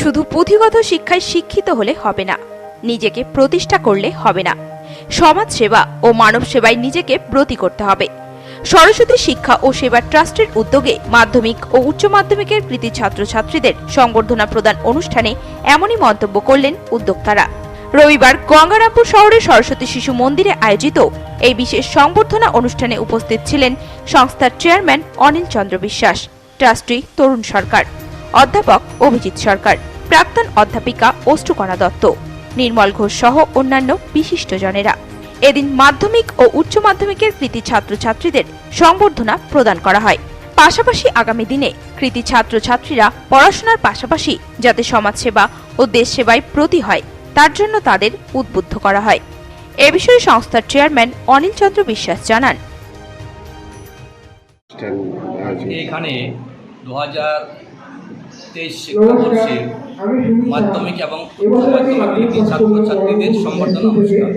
শুধু পুঁথিগত শিক্ষায় শিক্ষিত হলে হবে না, নিজেকে প্রতিষ্ঠা করলে হবে না। সমাজ সেবা ও মানব সেবায় নিজেকে ব্রতী করতে হবে। সরস্বতী শিক্ষা ও সেবা ট্রাস্টের উদ্যোগে মাধ্যমিক ও উচ্চ মাধ্যমিকের কৃতি ছাত্রছাত্রীদের সংবর্ধনা প্রদান অনুষ্ঠানে এমনই মন্তব্য করলেন উদ্যোক্তারা। রবিবার গঙ্গারামপুর শহরের সরস্বতী শিশু মন্দিরে আয়োজিত এই বিশেষ সংবর্ধনা অনুষ্ঠানে উপস্থিত ছিলেন সংস্থার চেয়ারম্যান অনিল চন্দ্র বিশ্বাস, ট্রাস্টি তরুণ সরকার, অধ্যাপক অভিজিৎ সরকার। প্রাক্তন অধ্যাপিকা অষ্টকণা দত্ত, নির্মল ঘোষ সহ অন্যান্য বিশিষ্টজনেরা এদিন মাধ্যমিক ও উচ্চ মাধ্যমিকের কৃতি ছাত্রছাত্রীদের সংবর্ধনা প্রদান করা হয়। পাশাপাশি আগামী দিনে কৃতি ছাত্রছাত্রীরা পড়াশোনার পাশাপাশি যাতে সমাজসেবা ও দেশ সেবায় প্রতি হয়, তার জন্য তাদের উদ্বুদ্ধ করা হয়। এ বিষয়ে সংস্থার চেয়ারম্যান অনিল চন্দ্র বিশ্বাস জানান। এখানে দু হাজার তেইশ শিক্ষাবর্ষের মাধ্যমিক এবং উচ্চ মাধ্যমিক কৃতি ছাত্রছাত্রীদের সংবর্ধনা অনুষ্ঠান।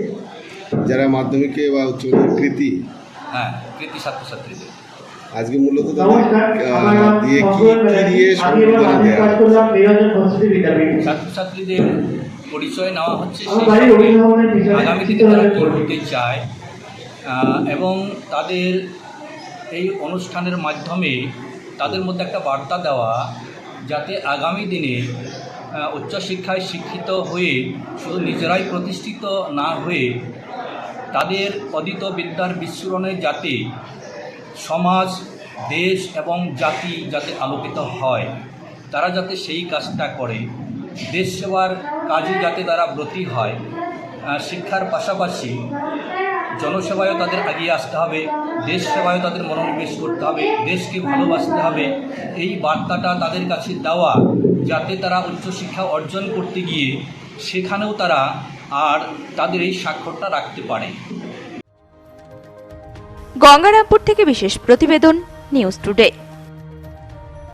যারা মাধ্যমিকে বা উচ্চ কৃতি? হ্যাঁ কৃতি ছাত্রছাত্রীদের। আজকে মূলত দিয়ে কি কি দিয়ে সম্বর্ধনা দেওয়া ছাত্রছাত্রীদের পরিচয় নেওয়া হচ্ছে আগামী দিনে তারা কী হতে চায়। এবং তাদের এই অনুষ্ঠানের মাধ্যমে তাদের মধ্যে একটা বার্তা দেওয়া যাতে আগামী দিনে উচ্চশিক্ষায় শিক্ষিত হয়ে শুধু নিজেরাই প্রতিষ্ঠিত না হয়ে তাদের অদিত বিদ্যার বিস্ফোরণে যাতে সমাজ, দেশ এবং জাতি যাতে আলোকিত হয়, তারা যাতে সেই কাজটা করে। দেশ সেবার কাজে যাতে তারা ব্রতী হয়। শিক্ষার পাশাপাশি জনসেবায়ও তাদের এগিয়ে আসতে হবে দেশ সেবায়ও তাদের মনোনিবেশ করতে হবে, দেশকে ভালোবাসতে হবে। এই বার্তাটা তাদের কাছে দেওয়া, যাতে তারা উচ্চশিক্ষা অর্জন করতে গিয়ে সেখানেও তারা আর তাদের এই স্বাক্ষরটা রাখতে পারে। গঙ্গারামপুর থেকে বিশেষ প্রতিবেদন, নিউজ টুডে।